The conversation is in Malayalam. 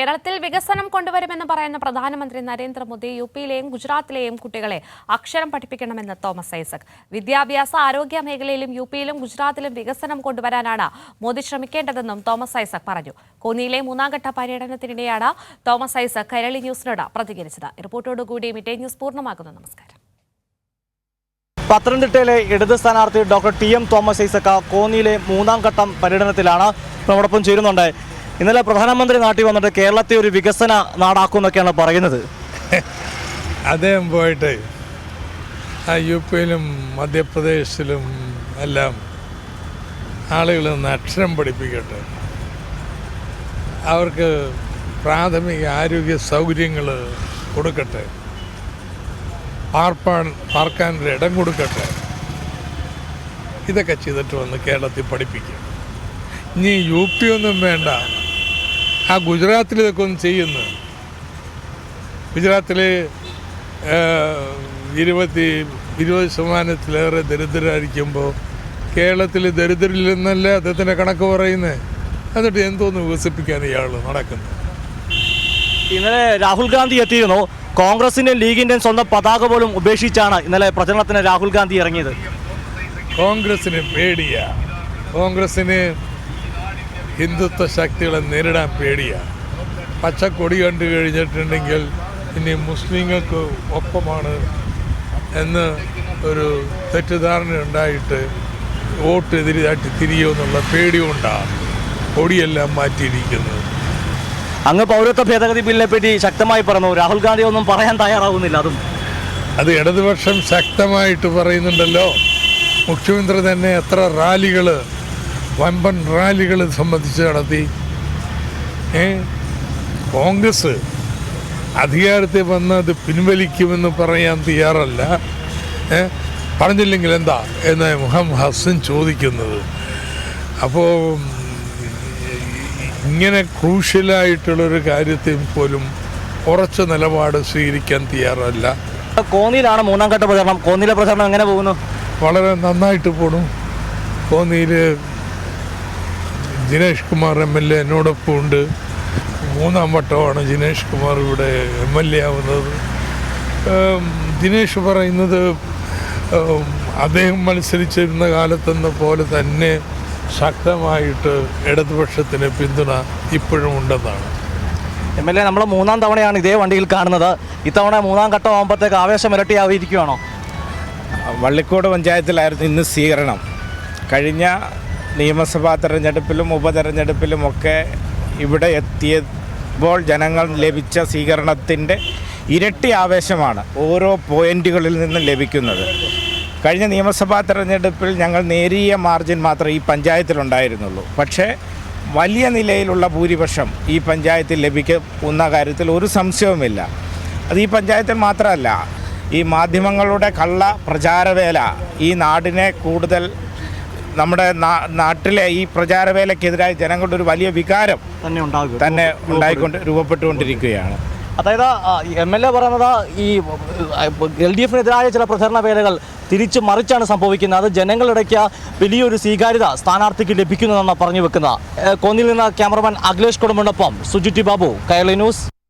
കേരളത്തിൽ വികസനം കൊണ്ടുവരുമെന്ന് പറയുന്ന പ്രധാനമന്ത്രി നരേന്ദ്രമോദി യു പിയിലെയും ഗുജറാത്തിലെയും കുട്ടികളെ അക്ഷരം പഠിപ്പിക്കണമെന്ന് തോമസ് ഐസക്. വിദ്യാഭ്യാസ ആരോഗ്യ മേഖലയിലും യു പിയിലും ഗുജറാത്തിലും വികസനം കൊണ്ടുവരാനാണ് മോദി ശ്രമിക്കേണ്ടതെന്നും തോമസ് ഐസക് പറഞ്ഞു. കോന്നിയിലെ മൂന്നാംഘട്ട പര്യടനത്തിനിടെയാണ് തോമസ് ഐസക് കൈരളി ന്യൂസിനോട് പ്രതികരിച്ചത്. റിപ്പോർട്ടോടുകൂടി മിറ്റേ ന്യൂസ് പൂർണമാകുന്നു. നമസ്കാരം. പത്തനംതിട്ടയിലെ ഇടത് സ്ഥാനാർത്ഥി doctor T M Thomas Isaac കോന്നിയിലെ മൂന്നാം ഘട്ടം പര്യടനത്തിലാണ് നമ്മോടൊപ്പം ചേരുന്നുണ്ട്. ഇന്നലെ പ്രധാനമന്ത്രി നാട്ടിൽ വന്നിട്ട് കേരളത്തെ ഒരു വികസന നാടാക്കുമെന്നൊക്കെയാണ് പറയുന്നത്. അദ്ദേഹം പോയിട്ട് യു പിയിലും മധ്യപ്രദേശിലും എല്ലാം ആളുകൾ നിന്ന് അക്ഷരം പഠിപ്പിക്കട്ടെ. അവർക്ക് പ്രാഥമിക ആരോഗ്യ സൗകര്യങ്ങൾ കൊടുക്കട്ടെ. പാർപ്പാൻ പാർക്കാൻ ഒരു ഇടം കൊടുക്കട്ടെ. ഇതൊക്കെ ചെയ്തിട്ട് വന്ന് കേരളത്തിൽ പഠിപ്പിക്കും ഇനി യു പി ഒന്നും വേണ്ട. ആ ഗുജറാത്തിൽ ഇതൊക്കെ ഒന്ന് ചെയ്യുന്നു. ഗുജറാത്തിൽ ഇരുപത്തി ഇരുപത് ശതമാനത്തിലേറെ ദരിദ്രരായിരിക്കുമ്പോൾ കേരളത്തിൽ ദരിദ്രരിൽ നിന്നല്ല അദ്ദേഹത്തിന്റെ കണക്ക് പറയുന്നത് എന്നിട്ട് എന്തോന്ന് വികസിപ്പിക്കാൻ ഇയാൾ നടക്കുന്നത് ഇന്നലെ രാഹുൽ ഗാന്ധി എത്തിയിരുന്നു. കോൺഗ്രസിന്റെ ലീഗിന്റെയും സ്വന്തം പതാക പോലും ഉപേക്ഷിച്ചാണ് ഇന്നലെ പ്രചരണത്തിന് രാഹുൽ ഗാന്ധി ഇറങ്ങിയത്. കോൺഗ്രസ്സിന് പേടിയാ. കോൺഗ്രസ്സിന് ഹിന്ദുത്വ ശക്തികളെ നേരിടാൻ പേടിയാ. പച്ചക്കൊടി കണ്ടു കഴിഞ്ഞിട്ടുണ്ടെങ്കിൽ ഇനി മുസ്ലിങ്ങൾക്ക് ഒപ്പമാണ് എന്ന് ഒരു തെറ്റിദ്ധാരണ ഉണ്ടായിട്ട് വോട്ട് എതിരായിട്ട് തിരിയുമെന്നുള്ള പേടിയുണ്ടാണ് കൊടിയെല്ലാം മാറ്റിയിരിക്കുന്നത് അങ്ങ് പൗരത്വ ഭേദഗതി ബില്ലിനെ പറ്റി ശക്തമായി പറഞ്ഞു. രാഹുൽ ഗാന്ധി ഒന്നും പറയാൻ തയ്യാറാവുന്നില്ല അതും. അത് ഇടതുപക്ഷം ശക്തമായിട്ട് പറയുന്നുണ്ടല്ലോ. മുഖ്യമന്ത്രി തന്നെ എത്ര റാലികൾ വമ്പൻ റാലികൾ സംബന്ധിച്ച് നടത്തി. കോൺഗ്രസ് അധികാരത്തിൽ വന്ന് അത് പിൻവലിക്കുമെന്ന് പറയാൻ തയ്യാറല്ല. പറഞ്ഞില്ലെങ്കിൽ എന്താ? എന്ന് മുഹമ്മദ് ഹസൻ ചോദിക്കുന്നത്. അപ്പോൾ ഇങ്ങനെ ക്രൂഷ്യലായിട്ടുള്ളൊരു കാര്യത്തിൽ പോലും ഉറച്ച നിലപാട് സ്വീകരിക്കാൻ തയ്യാറല്ല. കോന്നിയിലാണ് മൂന്നാം ഘട്ട പ്രചരണം? കോന്നിയിലെ പ്രചരണം എങ്ങനെ പോകുന്നു? വളരെ നന്നായിട്ട് പോണു. കോന്നിയിൽ Jinesh Kumar M L A എന്നോടൊപ്പം ഉണ്ട്. മൂന്നാം വട്ടമാണ് ജിനേഷ് കുമാർ ഇവിടെ എം എൽ എ ആവുന്നത്. ദിനേഷ് പറയുന്നത് അദ്ദേഹം മത്സരിച്ചിരുന്ന കാലത്തെന്ന പോലെ തന്നെ ശക്തമായിട്ട് ഇടതുപക്ഷത്തിന് പിന്തുണ ഇപ്പോഴും ഉണ്ടെന്നാണ്. എം എൽ എ നമ്മൾ മൂന്നാം തവണയാണ് ഇതേ വണ്ടിയിൽ കാണുന്നത്. ഇത്തവണ മൂന്നാം ഘട്ടം ആകുമ്പോഴത്തേക്ക് ആവേശം ഇരട്ടിയാവിയിരിക്കുകയാണോ വള്ളിക്കോട് പഞ്ചായത്തിലായിരുന്നു ഇന്ന് സ്വീകരണം. കഴിഞ്ഞ നിയമസഭാ തെരഞ്ഞെടുപ്പിലും ഉപതെരഞ്ഞെടുപ്പിലുമൊക്കെ ഇവിടെ എത്തിയപ്പോൾ ജനങ്ങൾ ലഭിച്ച സ്വീകരണത്തിന്റെ ഇരട്ടി ആവേശമാണ് ഓരോ പോയിന്റുകളിൽ നിന്നും ലഭിക്കുന്നത്. കഴിഞ്ഞ നിയമസഭാ തെരഞ്ഞെടുപ്പിൽ ഞങ്ങൾ നേരിയ മാർജിൻ മാത്രമേ ഈ പഞ്ചായത്തിലുണ്ടായിരുന്നുള്ളൂ. പക്ഷേ വലിയ നിലയിലുള്ള ഭൂരിപക്ഷം ഈ പഞ്ചായത്തിൽ ലഭിക്കുന്ന കാര്യത്തിൽ ഒരു സംശയവുമില്ല. അത് ഈ പഞ്ചായത്തിൽ മാത്രമല്ല ഈ മാധ്യമങ്ങളുടെ കള്ള പ്രചാരവേല ഈ നാടിനെ കൂടുതൽ നമ്മുടെ നാട്ടിലെ ഈ പ്രചാരവേലക്കെതിരായി ജനങ്ങളുടെ ഒരു വലിയ വികാരം തന്നെ ഉണ്ടാകും തന്നെ ഉണ്ടായിക്കൊണ്ട് രൂപപ്പെട്ടുകൊണ്ടിരിക്കുകയാണ്. അതായത് എം എൽ എ പറയുന്നത് ഈ എൽ ഡി എഫിനെതിരായ ചില പ്രചരണ വേലകൾ തിരിച്ചു മറിച്ചാണ് സംഭവിക്കുന്നത്. അത് ജനങ്ങളിടയ്ക്ക് വലിയൊരു സ്വീകാര്യത സ്ഥാനാർത്ഥിക്ക് ലഭിക്കുന്നതെന്നാണ് പറഞ്ഞു വെക്കുന്നത്. കോന്നിൽ കോന്നിയിൽ നിന്ന് ക്യാമറമാൻ അഖിലേഷ് കുടുംബനൊപ്പം സുജിറ്റി ബാബു കയർലി ന്യൂസ്.